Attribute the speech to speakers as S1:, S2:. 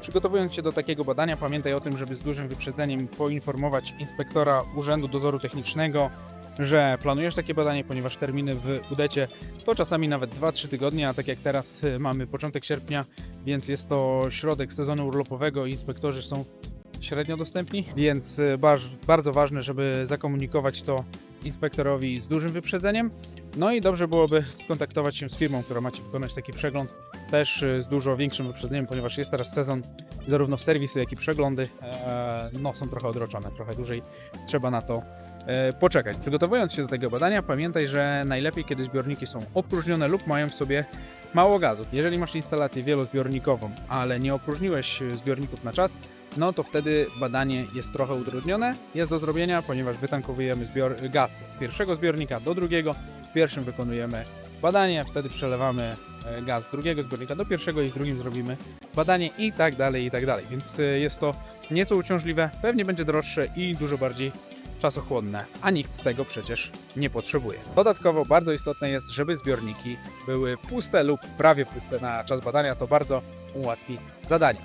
S1: Przygotowując się do takiego badania, pamiętaj o tym, żeby z dużym wyprzedzeniem poinformować inspektora Urzędu Dozoru Technicznego, że planujesz takie badanie, ponieważ terminy w UDECie to czasami nawet 2-3 tygodnie, a tak jak teraz y, mamy początek sierpnia, więc jest to środek sezonu urlopowego. I inspektorzy są średnio dostępni, więc y, bardzo ważne, żeby zakomunikować to inspektorowi z dużym wyprzedzeniem. No i dobrze byłoby skontaktować się z firmą, która ma Ci wykonać taki przegląd, też y, z dużo większym wyprzedzeniem, ponieważ jest teraz sezon zarówno w serwisy, jak i przeglądy e, no, są trochę odroczone, trochę dłużej trzeba na to e, poczekać. Przygotowując się do tego badania, pamiętaj, że najlepiej, kiedy zbiorniki są opróżnione lub mają w sobie mało gazu. Jeżeli masz instalację wielozbiornikową, ale nie opróżniłeś e, zbiorników na czas, no to wtedy badanie jest trochę utrudnione. Jest do zrobienia, ponieważ wytankowujemy zbior, gaz z pierwszego zbiornika do drugiego. W pierwszym wykonujemy badanie, wtedy przelewamy e, gaz z drugiego zbiornika do pierwszego i w drugim zrobimy badanie i tak dalej, i tak dalej. Więc e, jest to nieco uciążliwe, pewnie będzie droższe i dużo bardziej czasochłonne, a nikt tego przecież nie potrzebuje. Dodatkowo bardzo istotne jest, żeby zbiorniki były puste lub prawie puste na czas badania, to bardzo ułatwi zadanie.